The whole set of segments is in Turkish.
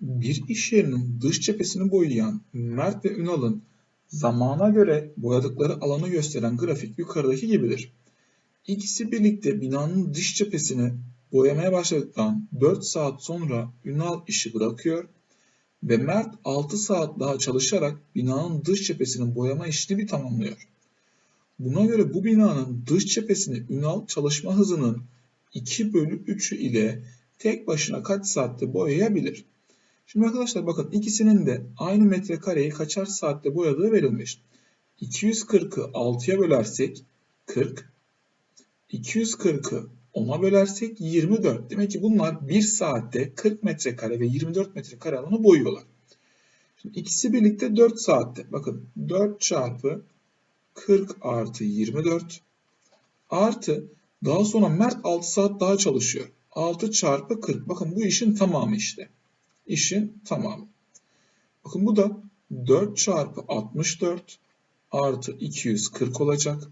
Bir iş yerinin dış cephesini boyayan Mert ve Ünal'ın zamana göre boyadıkları alanı gösteren grafik yukarıdaki gibidir. İkisi birlikte binanın dış cephesini boyamaya başladıktan 4 saat sonra Ünal işi bırakıyor ve Mert 6 saat daha çalışarak binanın dış cephesinin boyama bir tamamlıyor. Buna göre bu binanın dış cephesini Ünal çalışma hızının 2 bölü 3'ü ile tek başına kaç saatte boyayabilir? Şimdi arkadaşlar bakın ikisinin de aynı metrekareyi kaçar saatte boyadığı verilmiş. 240'ı 6'ya bölersek 40, 240'ı 10'a bölersek 24. Demek ki bunlar 1 saatte 40 metrekare ve 24 metrekare alanı boyuyorlar. Şimdi ikisi birlikte 4 saatte. Bakın 4 çarpı 40 artı 24 artı daha sonra Mert 6 saat daha çalışıyor. 6 çarpı 40. Bakın bu işin tamamı işte. İşin tamamı. Bakın bu da 4 çarpı 64 artı 240 olacak.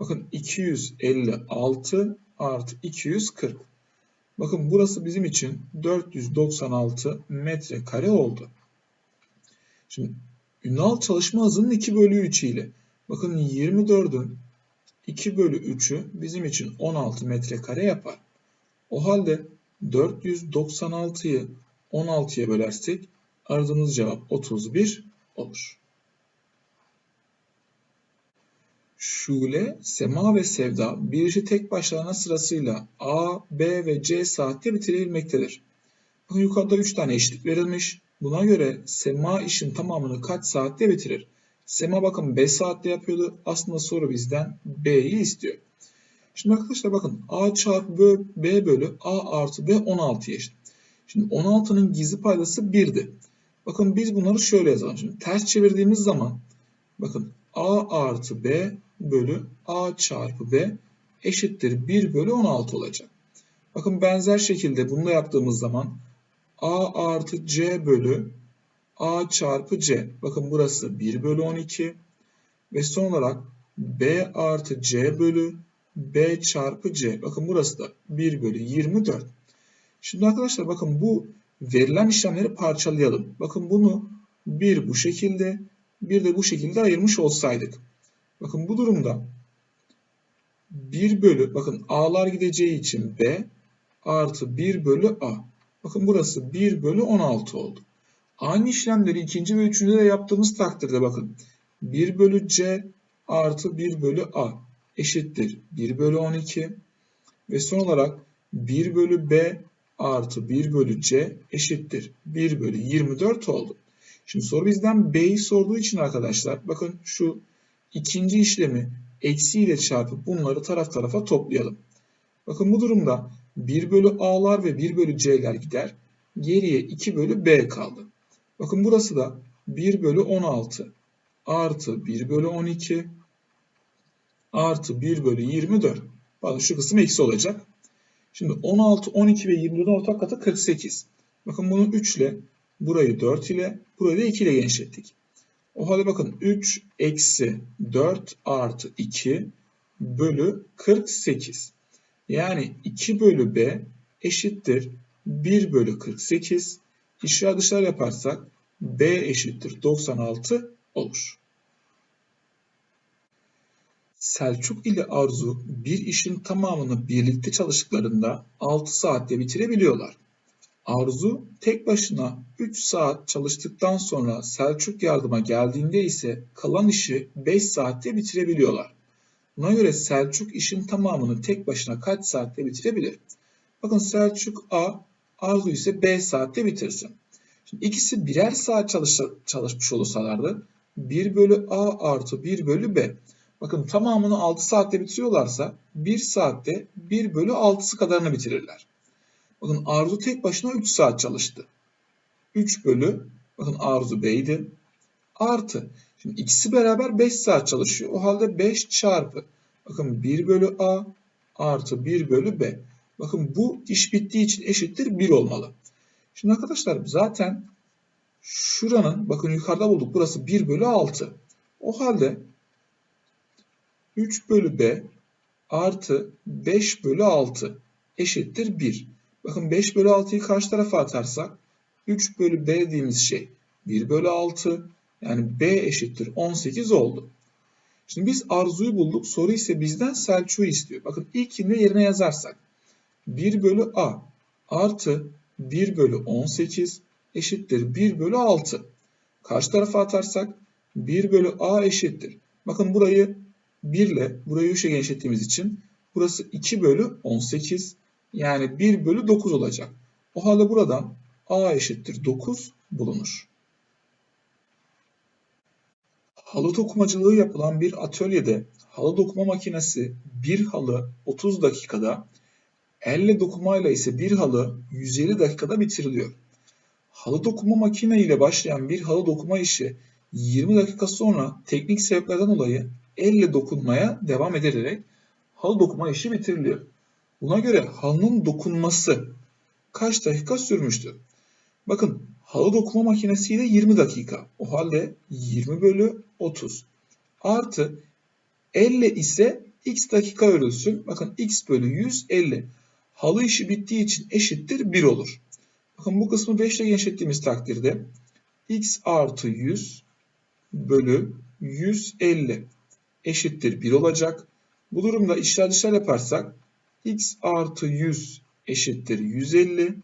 Bakın 256 artı 240. Bakın burası bizim için 496 metrekare oldu. Şimdi Ünal çalışma hızının 2 bölü 3 ile. Bakın 24'ün 2 bölü 3'ü bizim için 16 metrekare yapar. O halde 496'yı 16'ya bölersek aradığımız cevap 31 olur. Şule, Sema ve Sevda bir işi tek başlarına sırasıyla A, B ve C saatte bitirebilmektedir. Bakın yukarıda 3 tane eşitlik verilmiş. Buna göre Sema işin tamamını kaç saatte bitirir? Sema bakın 5 saatte yapıyordu. Aslında soru bizden B'yi istiyor. Şimdi arkadaşlar bakın A çarpı B bölü A artı B 16 eşit. Şimdi 16'nın gizli paydası 1'di. Bakın biz bunları şöyle yazalım. Şimdi ters çevirdiğimiz zaman bakın A artı B bölü A çarpı B eşittir 1 bölü 16 olacak. Bakın benzer şekilde bunu da yaptığımız zaman A artı C bölü A çarpı C. Bakın burası 1 bölü 12. Ve son olarak B artı C bölü B çarpı C. Bakın burası da 1 bölü 24. Şimdi arkadaşlar bakın bu verilen işlemleri parçalayalım. Bakın bunu bir bu şekilde bir de bu şekilde ayırmış olsaydık. Bakın bu durumda 1 bölü bakın A'lar gideceği için B artı 1 bölü A. Bakın burası 1 bölü 16 oldu. Aynı işlemleri ikinci ve üçüncüde de yaptığımız takdirde bakın 1 bölü C artı 1 bölü A eşittir 1 bölü 12 ve son olarak 1 bölü B artı 1 bölü C eşittir 1 bölü 24 oldu. Şimdi soru bizden B'yi sorduğu için arkadaşlar bakın şu ikinci işlemi eksi ile çarpıp bunları taraf tarafa toplayalım. Bakın bu durumda 1 bölü A'lar ve 1 bölü C'ler gider. Geriye 2 bölü B kaldı. Bakın burası da 1 bölü 16 artı 1 bölü 12 artı 1 bölü 24. Pardon şu kısım eksi olacak. Şimdi 16, 12 ve 24'ün ortak katı 48. Bakın bunu 3 ile, burayı 4 ile, burayı da 2 ile genişlettik. O halde bakın 3 eksi 4 artı 2 bölü 48. Yani 2 bölü B eşittir 1 bölü 48. İşler dışlar yaparsak B eşittir 96 olur. Selçuk ile Arzu bir işin tamamını birlikte çalıştıklarında 6 saatte bitirebiliyorlar. Arzu tek başına 3 saat çalıştıktan sonra Selçuk yardıma geldiğinde ise kalan işi 5 saatte bitirebiliyorlar. Buna göre Selçuk işin tamamını tek başına kaç saatte bitirebilir? Bakın Selçuk A, Arzu ise B saatte bitirsin. Şimdi ikisi birer saat çalış çalışmış olsalardı 1 bölü A artı 1 bölü B. Bakın tamamını 6 saatte bitiriyorlarsa 1 saatte 1 bölü 6'sı kadarını bitirirler. Bakın Arzu tek başına 3 saat çalıştı. 3 bölü bakın Arzu B'ydi. Artı. Şimdi ikisi beraber 5 saat çalışıyor. O halde 5 çarpı. Bakın 1 bölü A artı 1 bölü B. Bakın bu iş bittiği için eşittir 1 olmalı. Şimdi arkadaşlar zaten şuranın bakın yukarıda bulduk. Burası 1 bölü 6. O halde 3 bölü B artı 5 bölü 6 eşittir 1. Bakın 5 bölü 6'yı karşı tarafa atarsak 3 bölü B dediğimiz şey 1 bölü 6. Yani B eşittir 18 oldu. Şimdi biz arzuyu bulduk. Soru ise bizden Selçuk'u istiyor. Bakın ilkini yerine yazarsak 1 bölü A artı 1 bölü 18 eşittir 1 bölü 6. Karşı tarafa atarsak 1 bölü A eşittir. Bakın burayı 1 ile burayı 3'e genişlettiğimiz için burası 2 bölü 18 yani 1 bölü 9 olacak. O halde buradan A eşittir 9 bulunur. Halı dokumacılığı yapılan bir atölyede halı dokuma makinesi bir halı 30 dakikada, elle dokumayla ise bir halı 150 dakikada bitiriliyor. Halı dokuma makine ile başlayan bir halı dokuma işi 20 dakika sonra teknik sebeplerden dolayı elle dokunmaya devam edilerek halı dokuma işi bitiriliyor. Buna göre halının dokunması kaç dakika sürmüştü? Bakın halı dokuma makinesiyle 20 dakika. O halde 20 bölü 30 artı elle ise x dakika örülsün. Bakın x bölü 100 50. Halı işi bittiği için eşittir 1 olur. Bakın bu kısmı 5 ile genişlettiğimiz takdirde x artı 100 bölü 150 eşittir 1 olacak. Bu durumda işler dışarı yaparsak x artı 100 eşittir 150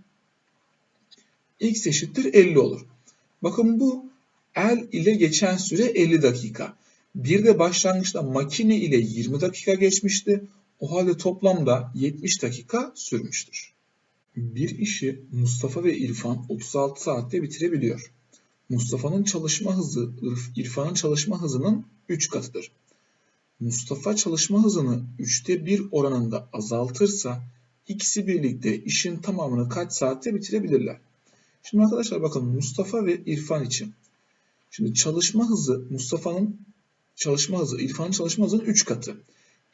x eşittir 50 olur. Bakın bu el ile geçen süre 50 dakika. Bir de başlangıçta makine ile 20 dakika geçmişti. O halde toplamda 70 dakika sürmüştür. Bir işi Mustafa ve İrfan 36 saatte bitirebiliyor. Mustafa'nın çalışma hızı İrfan'ın çalışma hızının 3 katıdır. Mustafa çalışma hızını 3'te 1 oranında azaltırsa ikisi birlikte işin tamamını kaç saatte bitirebilirler? Şimdi arkadaşlar bakın Mustafa ve İrfan için. Şimdi çalışma hızı Mustafa'nın çalışma hızı İrfan'ın çalışma hızının 3 katı.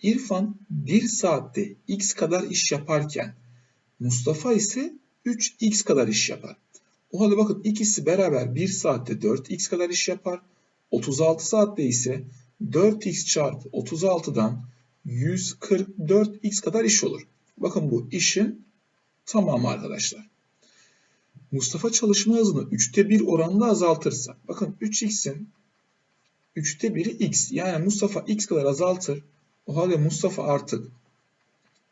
İrfan 1 saatte x kadar iş yaparken Mustafa ise 3x kadar iş yapar. O halde bakın ikisi beraber 1 saatte 4x kadar iş yapar. 36 saatte ise 4x çarpı 36'dan 144x kadar iş olur. Bakın bu işin tamamı arkadaşlar. Mustafa çalışma hızını 3'te 1 oranında azaltırsa. Bakın 3x'in 3'te 1'i x. Yani Mustafa x kadar azaltır. O halde Mustafa artık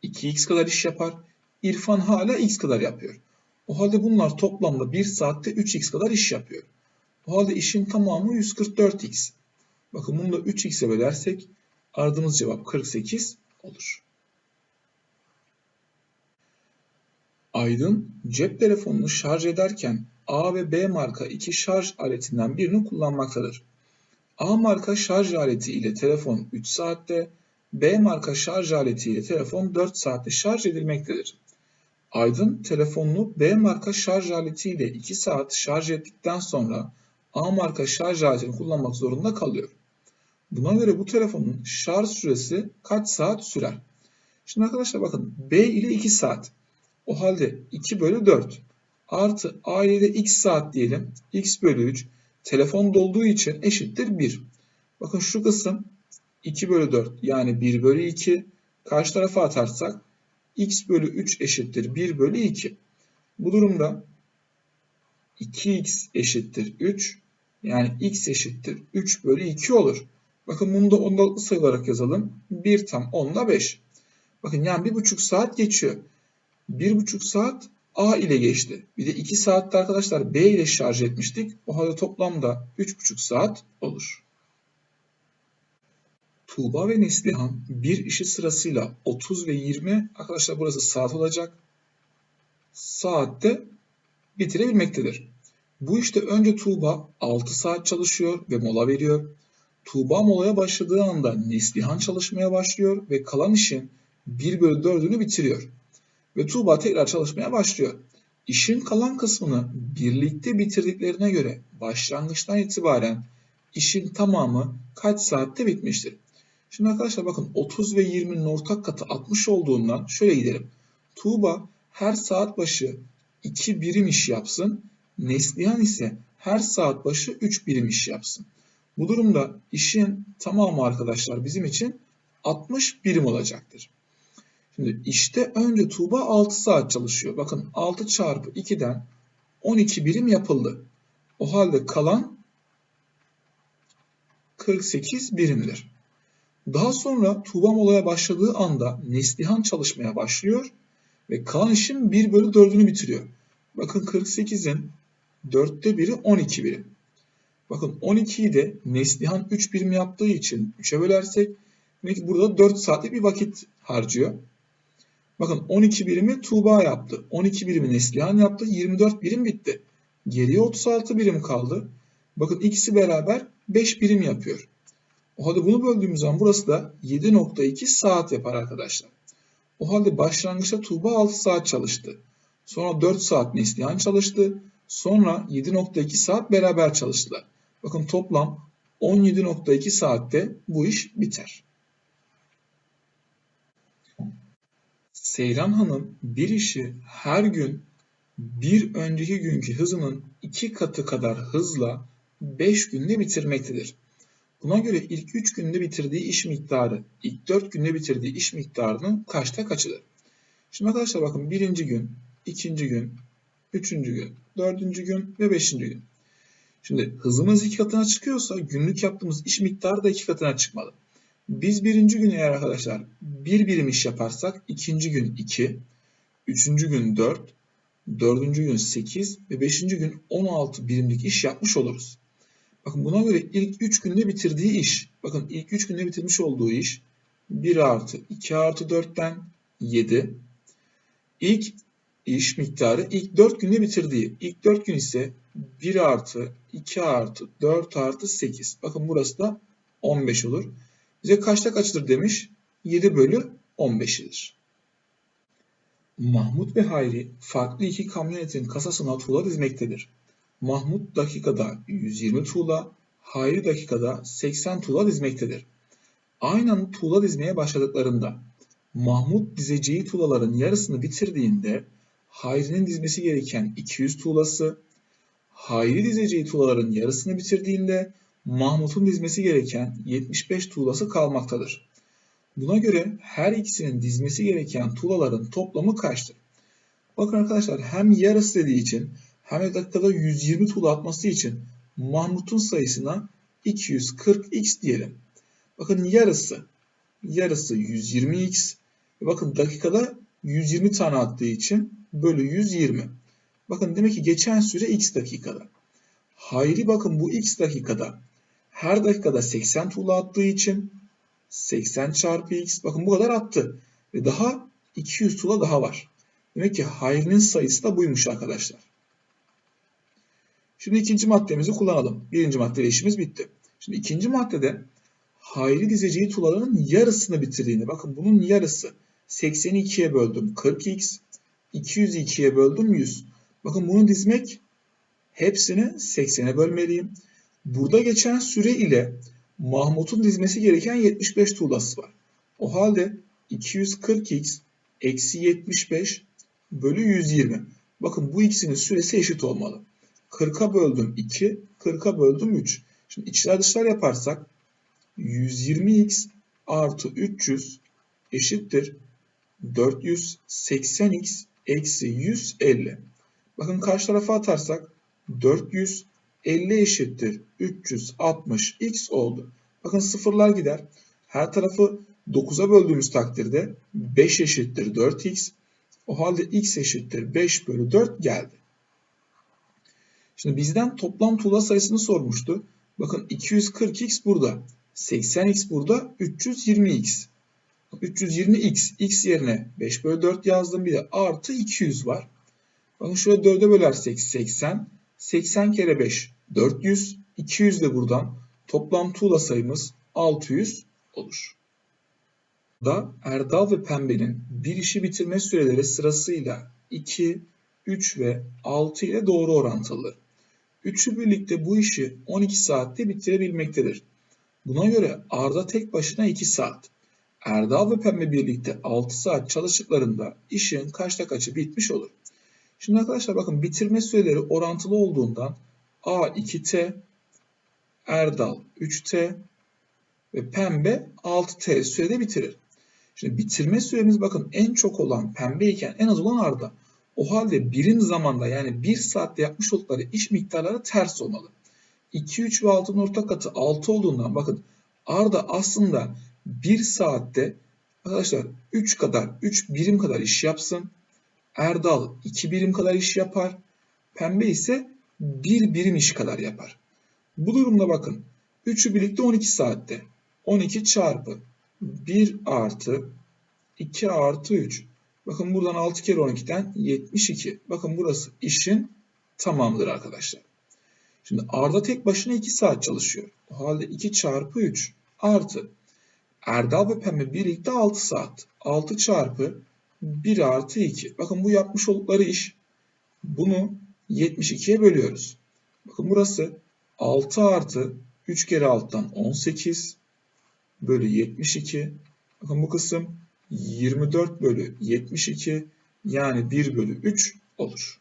2x kadar iş yapar. İrfan hala x kadar yapıyor. O halde bunlar toplamda 1 saatte 3x kadar iş yapıyor. O halde işin tamamı 144x. Bakın bunu da 3x'e bölersek aradığımız cevap 48 olur. Aydın cep telefonunu şarj ederken A ve B marka iki şarj aletinden birini kullanmaktadır. A marka şarj aleti ile telefon 3 saatte, B marka şarj aleti ile telefon 4 saatte şarj edilmektedir. Aydın telefonunu B marka şarj aleti ile 2 saat şarj ettikten sonra A marka şarj aletini kullanmak zorunda kalıyor. Buna göre bu telefonun şarj süresi kaç saat sürer? Şimdi arkadaşlar bakın B ile 2 saat. O halde 2 bölü 4 artı A ile x saat diyelim. x bölü 3 telefon dolduğu için eşittir 1. Bakın şu kısım 2 bölü 4 yani 1 bölü 2. Karşı tarafa atarsak x bölü 3 eşittir 1 bölü 2. Bu durumda 2x eşittir 3. Yani x eşittir 3 bölü 2 olur. Bakın bunu da ondalıklı sayı olarak yazalım. 1 tam 10'da 5. Bakın yani 1,5 saat geçiyor. 1,5 saat A ile geçti. Bir de 2 saatte arkadaşlar B ile şarj etmiştik. O halde toplamda 3,5 saat olur. Tuğba ve Neslihan bir işi sırasıyla 30 ve 20 arkadaşlar burası saat olacak. Saatte bitirebilmektedir. Bu işte önce Tuğba 6 saat çalışıyor ve mola veriyor. Tuğba molaya başladığı anda Neslihan çalışmaya başlıyor ve kalan işin 1 bölü 4'ünü bitiriyor. Ve Tuğba tekrar çalışmaya başlıyor. İşin kalan kısmını birlikte bitirdiklerine göre başlangıçtan itibaren işin tamamı kaç saatte bitmiştir? Şimdi arkadaşlar bakın 30 ve 20'nin ortak katı 60 olduğundan şöyle gidelim. Tuğba her saat başı 2 birim iş yapsın. Neslihan ise her saat başı 3 birim iş yapsın. Bu durumda işin tamamı arkadaşlar bizim için 60 birim olacaktır. Şimdi işte önce Tuğba 6 saat çalışıyor. Bakın 6 çarpı 2'den 12 birim yapıldı. O halde kalan 48 birimdir. Daha sonra Tuğba molaya başladığı anda Neslihan çalışmaya başlıyor ve kalan işin 1 bölü 4'ünü bitiriyor. Bakın 48'in 4'te biri 12 birim. Bakın 12'yi de Neslihan 3 birim yaptığı için 3'e bölersek demek burada 4 saatlik bir vakit harcıyor. Bakın 12 birimi Tuğba yaptı. 12 birimi Neslihan yaptı. 24 birim bitti. Geriye 36 birim kaldı. Bakın ikisi beraber 5 birim yapıyor. O halde bunu böldüğümüz zaman burası da 7.2 saat yapar arkadaşlar. O halde başlangıçta Tuğba 6 saat çalıştı. Sonra 4 saat Neslihan çalıştı. Sonra 7.2 saat beraber çalıştılar. Bakın toplam 17.2 saatte bu iş biter. Seyran Hanım bir işi her gün bir önceki günkü hızının iki katı kadar hızla 5 günde bitirmektedir. Buna göre ilk 3 günde bitirdiği iş miktarı, ilk 4 günde bitirdiği iş miktarının kaçta kaçıdır? Şimdi arkadaşlar bakın birinci gün, ikinci gün, üçüncü gün, dördüncü gün ve beşinci gün. Şimdi hızımız iki katına çıkıyorsa günlük yaptığımız iş miktarı da iki katına çıkmalı. Biz birinci gün eğer arkadaşlar bir birim iş yaparsak ikinci gün 2, üçüncü gün 4, dördüncü gün 8 ve beşinci gün 16 birimlik iş yapmış oluruz. Bakın buna göre ilk 3 günde bitirdiği iş, bakın ilk 3 günde bitirmiş olduğu iş 1 artı 2 artı 4'ten 7. İlk iş miktarı ilk 4 günde bitirdiği. İlk 4 gün ise 1 artı 2 artı 4 artı 8. Bakın burası da 15 olur. Bize kaçta kaçtır demiş? 7 bölü 15'idir. Mahmut ve Hayri farklı iki kamyonetin kasasına tuğla dizmektedir. Mahmut dakikada 120 tuğla, Hayri dakikada 80 tuğla dizmektedir. Aynen tuğla dizmeye başladıklarında Mahmut dizeceği tuğlaların yarısını bitirdiğinde Hayri'nin dizmesi gereken 200 tuğlası, Hayri dizeceği tuğlaların yarısını bitirdiğinde Mahmut'un dizmesi gereken 75 tuğlası kalmaktadır. Buna göre her ikisinin dizmesi gereken tuğlaların toplamı kaçtır? Bakın arkadaşlar hem yarısı dediği için hem de dakikada 120 tuğla atması için Mahmut'un sayısına 240x diyelim. Bakın yarısı, yarısı 120x. Bakın dakikada 120 tane attığı için bölü 120. Bakın demek ki geçen süre x dakikada. Hayri bakın bu x dakikada her dakikada 80 tuğla attığı için 80 çarpı x bakın bu kadar attı. Ve daha 200 tuğla daha var. Demek ki Hayri'nin sayısı da buymuş arkadaşlar. Şimdi ikinci maddemizi kullanalım. Birinci maddede işimiz bitti. Şimdi ikinci maddede Hayri dizeceği tuğlaların yarısını bitirdiğini. Bakın bunun yarısı. 80'i 2'ye böldüm 40x. 200'ü 2'ye böldüm 100. Bakın bunu dizmek hepsini 80'e bölmeliyim. Burada geçen süre ile Mahmut'un dizmesi gereken 75 tuğlası var. O halde 240x eksi 75 bölü 120. Bakın bu ikisinin süresi eşit olmalı. 40'a böldüm 2, 40'a böldüm 3. Şimdi içler dışlar yaparsak 120x artı 300 eşittir 480x eksi 150. Bakın karşı tarafa atarsak 450 eşittir 360x oldu. Bakın sıfırlar gider. Her tarafı 9'a böldüğümüz takdirde 5 eşittir 4x. O halde x eşittir 5 bölü 4 geldi. Şimdi bizden toplam tuğla sayısını sormuştu. Bakın 240x burada. 80x burada. 320x. 320x. x yerine 5 bölü 4 yazdım. Bir de artı 200 var. Bakın şöyle 4'e bölersek 80. 80 kere 5 400. 200 de buradan. Toplam tuğla sayımız 600 olur. Da Erdal ve Pembe'nin bir işi bitirme süreleri sırasıyla 2, 3 ve 6 ile doğru orantılı. Üçü birlikte bu işi 12 saatte bitirebilmektedir. Buna göre Arda tek başına 2 saat, Erdal ve Pembe birlikte 6 saat çalıştıklarında işin kaçta kaçı bitmiş olur. Şimdi arkadaşlar bakın bitirme süreleri orantılı olduğundan A 2T, Erdal 3T ve Pembe 6T sürede bitirir. Şimdi bitirme süremiz bakın en çok olan Pembe iken en az olan Arda. O halde birim zamanda yani bir saatte yapmış oldukları iş miktarları ters olmalı. 2, 3 ve 6'nın ortak katı 6 olduğundan bakın Arda aslında bir saatte arkadaşlar 3 kadar 3 birim kadar iş yapsın. Erdal 2 birim kadar iş yapar. Pembe ise 1 birim iş kadar yapar. Bu durumda bakın 3'ü birlikte 12 saatte. 12 çarpı 1 artı 2 artı 3. Bakın buradan 6 kere 12'den 72. Bakın burası işin tamamıdır arkadaşlar. Şimdi Arda tek başına 2 saat çalışıyor. O halde 2 çarpı 3 artı Erdal ve Pembe birlikte 6 saat. 6 çarpı 1 artı 2. Bakın bu yapmış oldukları iş. Bunu 72'ye bölüyoruz. Bakın burası 6 artı 3 kere 6'dan 18 bölü 72. Bakın bu kısım 24 bölü 72 yani 1 bölü 3 olur.